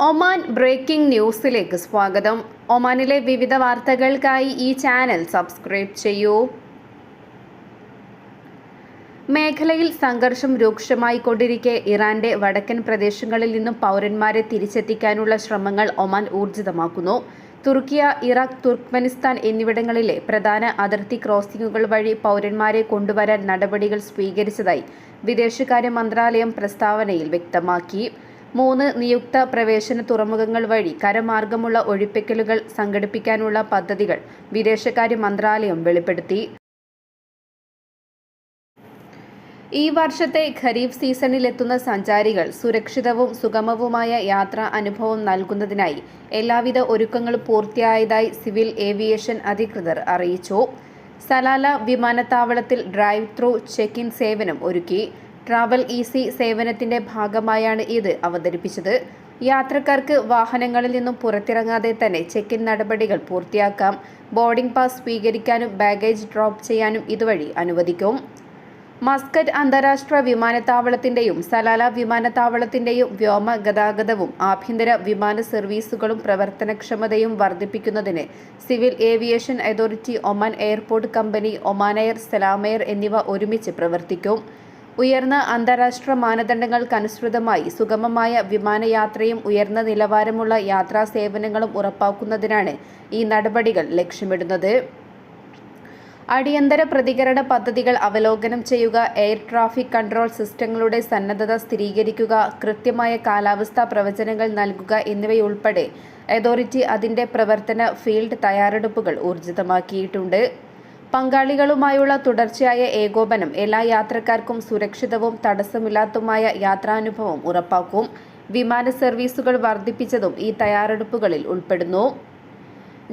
Oman breaking ന്യൂസിലേക്ക് സ്വാഗതം. ഒമാനിലെ വിവിധ വാർത്തകൾക്കായി ഈ ചാനൽ സബ്സ്ക്രൈബ് ചെയ്യൂ. മേഖലയിൽ സംഘർഷം രൂക്ഷമായി കൊണ്ടിരിക്കെ ഇറാന്റെ വടക്കൻ പ്രദേശങ്ങളിൽ നിന്നും പൗരന്മാരെ തിരിച്ചെത്തിക്കാനുള്ള ശ്രമങ്ങൾ ഒമാൻ ഊർജിതമാക്കുന്നു. തുർക്കിയ ഇറാഖ് തുർക്ക്മെനിസ്ഥാൻ എന്നിവിടങ്ങളിലെ പ്രധാന അതിർത്തി ക്രോസിംഗുകൾ വഴി പൗരന്മാരെ കൊണ്ടുവരാൻ നടപടികൾ സ്വീകരിച്ചതായി വിദേശകാര്യ മന്ത്രാലയം പ്രസ്താവനയിൽ വ്യക്തമാക്കി. മൂന്ന് നിയുക്ത പ്രവേശന തുറമുഖങ്ങൾ വഴി കരമാർഗമുള്ള ഒഴിപ്പിക്കലുകൾ സംഘടിപ്പിക്കാനുള്ള പദ്ധതികൾ വിദേശകാര്യ മന്ത്രാലയം വെളിപ്പെടുത്തി. ഈ വർഷത്തെ ഖരീഫ് സീസണിലെത്തുന്ന സഞ്ചാരികൾ സുരക്ഷിതവും സുഗമവുമായ യാത്രാ അനുഭവം നൽകുന്നതിനായി എല്ലാവിധ ഒരുക്കങ്ങളും പൂർത്തിയായതായി സിവിൽ ഏവിയേഷൻ അധികൃതർ അറിയിച്ചു. സലാല വിമാനത്താവളത്തിൽ ഡ്രൈവ് ത്രൂ ചെക്ക് ഇൻ സേവനം ഒരുക്കി. ട്രാവൽ ഈസി സേവനത്തിന്റെ ഭാഗമായാണ് ഇത് അവതരിപ്പിച്ചത്. യാത്രക്കാർക്ക് വാഹനങ്ങളിൽ നിന്നും പുറത്തിറങ്ങാതെ തന്നെ ചെക്ക് ഇൻ നടപടികൾ പൂർത്തിയാക്കാം. ബോർഡിംഗ് പാസ് സ്വീകരിക്കാനും ബാഗേജ് ഡ്രോപ്പ് ചെയ്യാനും ഇതുവഴി അനുവദിക്കും. മസ്കറ്റ് അന്താരാഷ്ട്ര വിമാനത്താവളത്തിന്റെയും സലാല വിമാനത്താവളത്തിന്റെയും വ്യോമ ഗതാഗതവും ആഭ്യന്തര വിമാന സർവീസുകളും പ്രവർത്തനക്ഷമതയും വർദ്ധിപ്പിക്കുന്നതിന് civil aviation authority Oman airport company Oman air SalamAir എന്നിവ ഒരുമിച്ച് പ്രവർത്തിക്കും. ഉയർന്ന അന്താരാഷ്ട്ര മാനദണ്ഡങ്ങൾക്കനുസൃതമായി സുഗമമായ വിമാനയാത്രയും ഉയർന്ന നിലവാരമുള്ള യാത്രാ സേവനങ്ങളും ഉറപ്പാക്കുന്നതിനാണ് ഈ നടപടികൾ ലക്ഷ്യമിടുന്നത്. അടിയന്തര പ്രതികരണ പദ്ധതികൾ അവലോകനം ചെയ്യുക എയർ ട്രാഫിക് കൺട്രോൾ സിസ്റ്റങ്ങളുടെ സന്നദ്ധത സ്ഥിരീകരിക്കുക കൃത്യമായ കാലാവസ്ഥാ പ്രവചനങ്ങൾ നൽകുക എന്നിവയുൾപ്പെടെ അതോറിറ്റി അതിന്റെ പ്രവർത്തന ഫീൽഡ് തയ്യാറെടുപ്പുകൾ ഊർജിതമാക്കിയിട്ടുണ്ട്. പങ്കാളികളുമായുള്ള തുടർച്ചയായ ഏകോപനം എല്ലാ യാത്രക്കാർക്കും സുരക്ഷിതവും തടസ്സമില്ലാത്തതുമായ യാത്രാനുഭവം ഉറപ്പാക്കും. വിമാന സർവീസുകൾ വർദ്ധിപ്പിച്ചതും ഈ തയ്യാറെടുപ്പുകളിൽ ഉൾപ്പെടുന്നു.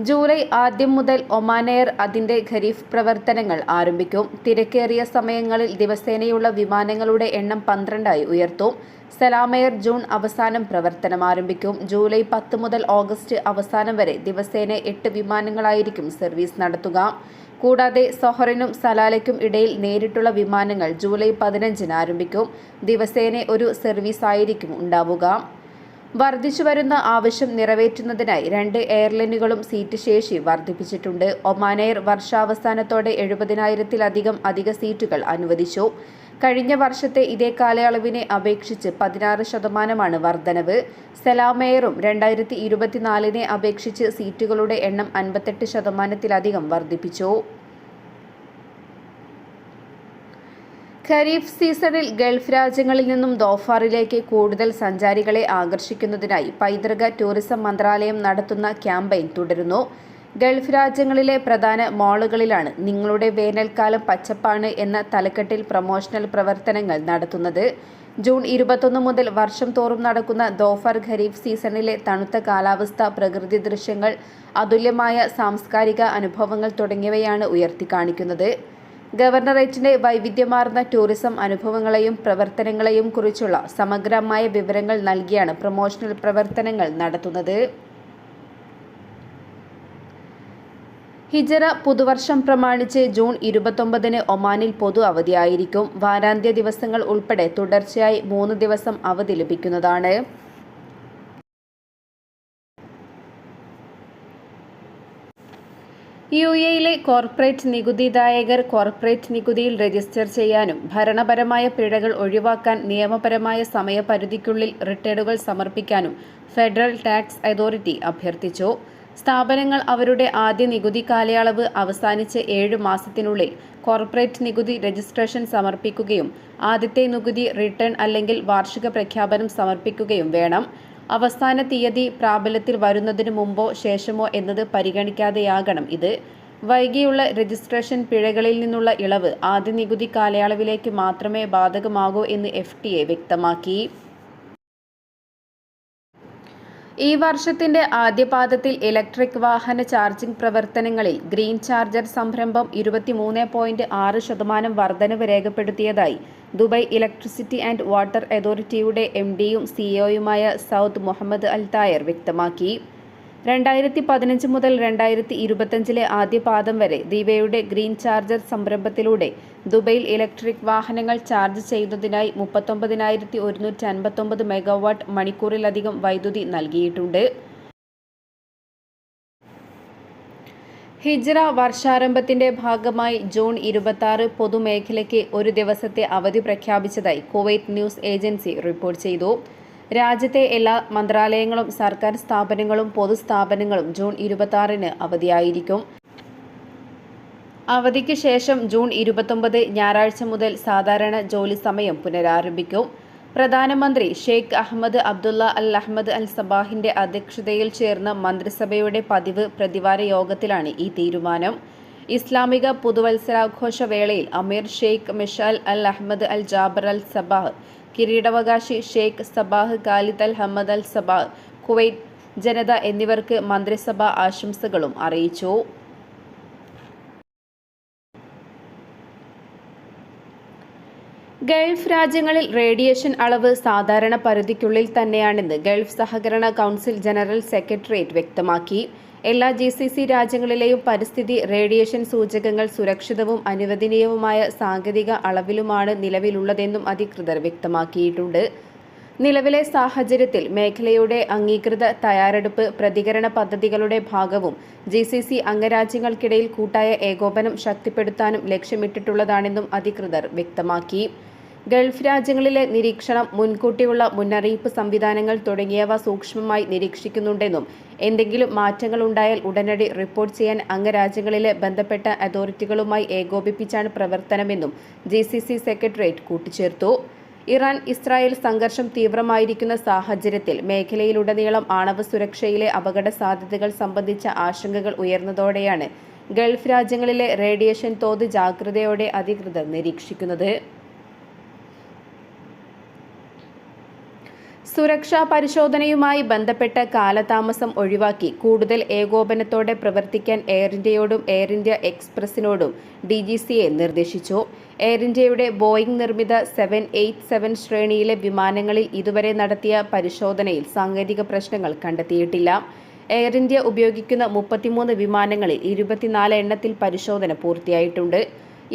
ജൂലൈ ആദ്യം മുതൽ ഒമാനെയർ അതിന്റെ ഖരീഫ് പ്രവർത്തനങ്ങൾ ആരംഭിക്കും. തിരക്കേറിയ സമയങ്ങളിൽ ദിവസേനയുള്ള വിമാനങ്ങളുടെ എണ്ണം പന്ത്രണ്ടായി ഉയർത്തും. സലാം എയർ ജൂൺ അവസാനം പ്രവർത്തനം ആരംഭിക്കും. ജൂലൈ പത്ത് മുതൽ ഓഗസ്റ്റ് അവസാനം വരെ ദിവസേന എട്ട് വിമാനങ്ങളായിരിക്കും സർവീസ് നടത്തുക. കൂടാതെ സൊഹറിനും സലാലയ്ക്കും ഇടയിൽ നേരിട്ടുള്ള വിമാനങ്ങൾ ജൂലൈ പതിനഞ്ചിന് ആരംഭിക്കും. ദിവസേന ഒരു സർവീസായിരിക്കും ഉണ്ടാവുക. വർദ്ധിച്ചുവരുന്ന ആവശ്യം നിറവേറ്റുന്നതിനായി രണ്ട് എയർലൈനുകളും സീറ്റ് ശേഷി വർദ്ധിപ്പിച്ചിട്ടുണ്ട്. ഒമാൻ എയർ വർഷാവസാനത്തോടെ എഴുപതിനായിരത്തിലധികം അധിക സീറ്റുകൾ അനുവദിച്ചു. കഴിഞ്ഞ വർഷത്തെ ഇതേ കാലയളവിനെ അപേക്ഷിച്ച് പതിനാറ് ശതമാനമാണ് വർധനവ്. സെലാമെയറും രണ്ടായിരത്തി ഇരുപത്തിനാലിനെ അപേക്ഷിച്ച് സീറ്റുകളുടെ എണ്ണം അൻപത്തെട്ട് ശതമാനത്തിലധികം വർദ്ധിപ്പിച്ചു. ഖരീഫ് സീസണിൽ ഗൾഫ് രാജ്യങ്ങളിൽ നിന്നും ദോഫാറിലേക്ക് കൂടുതൽ സഞ്ചാരികളെ ആകർഷിക്കുന്നതിനായി പൈതൃക ടൂറിസം മന്ത്രാലയം നടത്തുന്ന ക്യാമ്പയിൻ തുടരുന്നു. ഗൾഫ് രാജ്യങ്ങളിലെ പ്രധാന മാളുകളിലാണ് നിങ്ങളുടെ വേനൽക്കാലം പച്ചപ്പാണ് എന്ന തലക്കെട്ടിൽ പ്രൊമോഷണൽ പ്രവർത്തനങ്ങൾ നടത്തുന്നത്. ജൂൺ ഇരുപത്തൊന്ന് മുതൽ വർഷം തോറും നടക്കുന്ന ദോഫർ ഖരീഫ് സീസണിലെ തണുത്ത കാലാവസ്ഥ പ്രകൃതി ദൃശ്യങ്ങൾ അതുല്യമായ സാംസ്കാരിക അനുഭവങ്ങൾ തുടങ്ങിയവയാണ് ഉയർത്തിക്കാണിക്കുന്നത്. ഗവർണറേറ്റിന്റെ വൈവിധ്യമാർന്ന ടൂറിസം അനുഭവങ്ങളെയും പ്രവർത്തനങ്ങളെയും കുറിച്ചുള്ള സമഗ്രമായ വിവരങ്ങൾ നൽകിയാണ് പ്രൊമോഷണൽ പ്രവർത്തനങ്ങൾ നടത്തുന്നത്. ഹിജറ പുതുവർഷം പ്രമാണിച്ച് ജൂൺ ഇരുപത്തൊമ്പതിന് ഒമാനിൽ പൊതു അവധിയായിരിക്കും. വാരാന്ത്യ ദിവസങ്ങൾ ഉൾപ്പെടെ തുടർച്ചയായി മൂന്ന് ദിവസം അവധി ലഭിക്കുന്നതാണ്. യു എയിലെ കോർപ്പറേറ്റ് നികുതിദായകർ കോർപ്പറേറ്റ് നികുതിയിൽ രജിസ്റ്റർ ചെയ്യാനും ഭരണപരമായ പിഴകൾ ഒഴിവാക്കാൻ നിയമപരമായ സമയപരിധിക്കുള്ളിൽ റിട്ടേണുകൾ സമർപ്പിക്കാനും ഫെഡറൽ ടാക്സ് അതോറിറ്റി അഭ്യർത്ഥിച്ചു. സ്ഥാപനങ്ങൾ അവരുടെ ആദ്യ നികുതി കാലയളവ് അവസാനിച്ച് ഏഴ് മാസത്തിനുള്ളിൽ കോർപ്പറേറ്റ് നികുതി രജിസ്ട്രേഷൻ സമർപ്പിക്കുകയും ആദ്യത്തെ നികുതി റിട്ടേൺ അല്ലെങ്കിൽ വാർഷിക പ്രഖ്യാപനം സമർപ്പിക്കുകയും വേണം. അവസാന തീയതി പ്രാബല്യത്തിൽ വരുന്നതിനു മുമ്പോ ശേഷമോ എന്നത് പരിഗണിക്കാതെയാകണം. ഇത് വൈകിയുള്ള രജിസ്ട്രേഷൻ പിഴകളിൽ നിന്നുള്ള ഇളവ് ആദ്യ നികുതി കാലയളവിലേക്ക് മാത്രമേ ബാധകമാകൂ എന്ന് എഫ് ടി എ വ്യക്തമാക്കി. ഈ വർഷത്തിന്റെ ആദ്യപാദത്തിൽ ഇലക്ട്രിക് വാഹന ചാർജിംഗ് പ്രവർത്തനങ്ങളിൽ ഗ്രീൻ ചാർജർ സംരംഭം ഇരുപത്തിമൂന്ന് പോയിന്റ് ആറ് ശതമാനം വർധനവ് രേഖപ്പെടുത്തിയതായി ദുബായ് ഇലക്ട്രിസിറ്റി ആൻഡ് വാട്ടർ അതോറിറ്റിയുടെ എം ഡിയും സിഇഒയുമായ സൗദ് മുഹമ്മദ് അൽ തായർ വ്യക്തമാക്കി. രണ്ടായിരത്തി പതിനഞ്ച് മുതൽ രണ്ടായിരത്തി ഇരുപത്തഞ്ചിലെ ആദ്യപാദം വരെ ദീപയുടെ ഗ്രീൻ ചാർജർ സംരംഭത്തിലൂടെ ദുബൈയിൽ ഇലക്ട്രിക് വാഹനങ്ങൾ ചാർജ് ചെയ്യുന്നതിനായി മുപ്പത്തൊമ്പതിനായിരത്തി ഒരുന്നൂറ്റി അൻപത്തൊമ്പത് മെഗാവാട്ട് മണിക്കൂറിലധികം വൈദ്യുതി നൽകിയിട്ടുണ്ട്. ഹിജ്റ വർഷാരംഭത്തിന്റെ ഭാഗമായി ജൂൺ ഇരുപത്തി പൊതുമേഖലയ്ക്ക് ഒരു ദിവസത്തെ അവധി പ്രഖ്യാപിച്ചതായി കുവൈറ്റ് ന്യൂസ് ഏജൻസി റിപ്പോർട്ട് ചെയ്തു. രാജ്യത്തെ എല്ലാ മന്ത്രാലയങ്ങളും സർക്കാർ സ്ഥാപനങ്ങളും പൊതുസ്ഥാപനങ്ങളും ജൂൺ ഇരുപത്തി അവധിയായിരിക്കും. അവധിക്ക് ശേഷം ജൂൺ ഇരുപത്തൊമ്പത് ഞായറാഴ്ച മുതൽ സാധാരണ ജോലി സമയം പുനരാരംഭിക്കും. പ്രധാനമന്ത്രി ഷെയ്ഖ് അഹമ്മദ് അബ്ദുള്ള അൽ അഹമ്മദ് അൽ സബാഹിന്റെ അധ്യക്ഷതയിൽ ചേർന്ന മന്ത്രിസഭയുടെ പതിവ് പ്രതിവാര യോഗത്തിലാണ് ഈ തീരുമാനം. ഇസ്ലാമിക പുതുവത്സരാഘോഷ വേളയിൽ Amir Sheikh Mishal Al Ahmad Al Jaber Al Sabah കിരീടാവകാശി Sheikh Sabah Khalid Al Hamad Al Sabah Kuwait ജനത എന്നിവർക്ക് മന്ത്രിസഭ ആശംസകളും അറിയിച്ചു. ഗൾഫ് രാജ്യങ്ങളിൽ റേഡിയേഷൻ അളവ് സാധാരണ പരിധിക്കുള്ളിൽ തന്നെയാണെന്ന് ഗൾഫ് സഹകരണ കൗൺസിൽ ജനറൽ സെക്രട്ടേറിയറ്റ് വ്യക്തമാക്കി. എല്ലാ ജി സി സി രാജ്യങ്ങളിലെയും പരിസ്ഥിതി റേഡിയേഷൻ സൂചകങ്ങൾ സുരക്ഷിതവും അനുവദനീയവുമായ സാങ്കേതിക അളവിലുമാണ് നിലവിലുള്ളതെന്നും അധികൃതർ വ്യക്തമാക്കിയിട്ടുണ്ട്. നിലവിലെ സാഹചര്യത്തിൽ മേഖലയുടെ അംഗീകൃത തയ്യാറെടുപ്പ് പ്രതികരണ പദ്ധതികളുടെ ഭാഗവും ജി സി സി അംഗരാജ്യങ്ങൾക്കിടയിൽ കൂട്ടായ ഏകോപനം ശക്തിപ്പെടുത്താനും ലക്ഷ്യമിട്ടിട്ടുള്ളതാണെന്നും അധികൃതർ വ്യക്തമാക്കി. ഗൾഫ് രാജ്യങ്ങളിലെ നിരീക്ഷണം മുൻകൂട്ടിയുള്ള മുന്നറിയിപ്പ് സംവിധാനങ്ങൾ തുടങ്ങിയവ സൂക്ഷ്മമായി നിരീക്ഷിക്കുന്നുണ്ടെന്നും എന്തെങ്കിലും മാറ്റങ്ങൾ ഉണ്ടായാൽ ഉടനടി റിപ്പോർട്ട് ചെയ്യാൻ അംഗരാജ്യങ്ങളിലെ ബന്ധപ്പെട്ട അതോറിറ്റികളുമായി ഏകോപിപ്പിച്ചാണ് പ്രവർത്തനമെന്നും ജി സെക്രട്ടേറിയറ്റ് കൂട്ടിച്ചേർത്തു. ഇറാൻ ഇസ്രായേൽ സംഘർഷം തീവ്രമായിരിക്കുന്ന സാഹചര്യത്തിൽ മേഖലയിലുടനീളം ആണവ സുരക്ഷയിലെ അപകട സാധ്യതകൾ സംബന്ധിച്ച ആശങ്കകൾ ഉയർന്നതോടെയാണ് ഗൾഫ് രാജ്യങ്ങളിലെ റേഡിയേഷൻ തോത് ജാഗ്രതയോടെ അധികൃതർ നിരീക്ഷിക്കുന്നത്. സുരക്ഷാ പരിശോധനയുമായി ബന്ധപ്പെട്ട കാലതാമസം ഒഴിവാക്കി കൂടുതൽ ഏകോപനത്തോടെ പ്രവർത്തിക്കാൻ എയർ ഇന്ത്യയോടും എയർ ഇന്ത്യ എക്സ്പ്രസിനോടും ഡി ജി സിയെ നിർദ്ദേശിച്ചു. എയർ ഇന്ത്യയുടെ ബോയിംഗ് നിർമ്മിത സെവൻ എയ്റ്റ് സെവൻ ശ്രേണിയിലെ വിമാനങ്ങളിൽ ഇതുവരെ നടത്തിയ പരിശോധനയിൽ സാങ്കേതിക പ്രശ്നങ്ങൾ കണ്ടെത്തിയിട്ടില്ല. എയർ ഇന്ത്യ ഉപയോഗിക്കുന്ന മുപ്പത്തിമൂന്ന് വിമാനങ്ങളിൽ ഇരുപത്തിനാല് എണ്ണത്തിൽ പരിശോധന പൂർത്തിയായിട്ടുണ്ട്.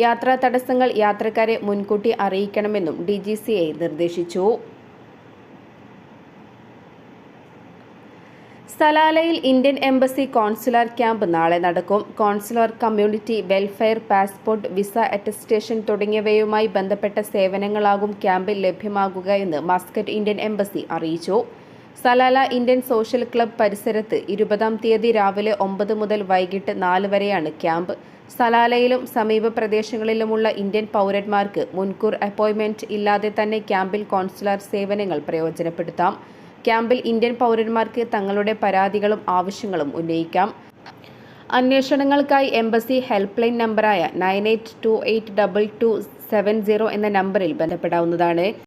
യാത്രാ തടസ്സങ്ങൾ യാത്രക്കാരെ മുൻകൂട്ടി അറിയിക്കണമെന്നും ഡി നിർദ്ദേശിച്ചു. സലാലയിൽ ഇന്ത്യൻ എംബസി കോൺസുലർ ക്യാമ്പ് നാളെ നടക്കും. Consular community welfare passport visa attestation തുടങ്ങിയവയുമായി ബന്ധപ്പെട്ട സേവനങ്ങളാകും ക്യാമ്പിൽ ലഭ്യമാകുക എന്ന് മസ്കറ്റ് ഇന്ത്യൻ എംബസി അറിയിച്ചു. സലാല ഇന്ത്യൻ സോഷ്യൽ ക്ലബ് പരിസരത്ത് ഇരുപതാം തീയതി രാവിലെ ഒമ്പത് മുതൽ വൈകിട്ട് നാല് വരെയാണ് ക്യാമ്പ്. സലാലയിലും സമീപ പ്രദേശങ്ങളിലുമുള്ള ഇന്ത്യൻ പൗരന്മാർക്ക് മുൻകൂർ അപ്പോയിൻമെന്റ് ഇല്ലാതെ തന്നെ ക്യാമ്പിൽ കോൺസുലർ സേവനങ്ങൾ പ്രയോജനപ്പെടുത്താം. ക്യാമ്പിൽ ഇന്ത്യൻ പൗരന്മാർക്ക് തങ്ങളുടെ പരാതികളും ആവശ്യങ്ങളും ഉന്നയിക്കാം. അന്വേഷണങ്ങൾക്കായി എംബസി ഹെൽപ്പ് ലൈൻ നമ്പറായ nine eight two eight double two seven zero എന്ന നമ്പറിൽ ബന്ധപ്പെടാവുന്നതാണ്.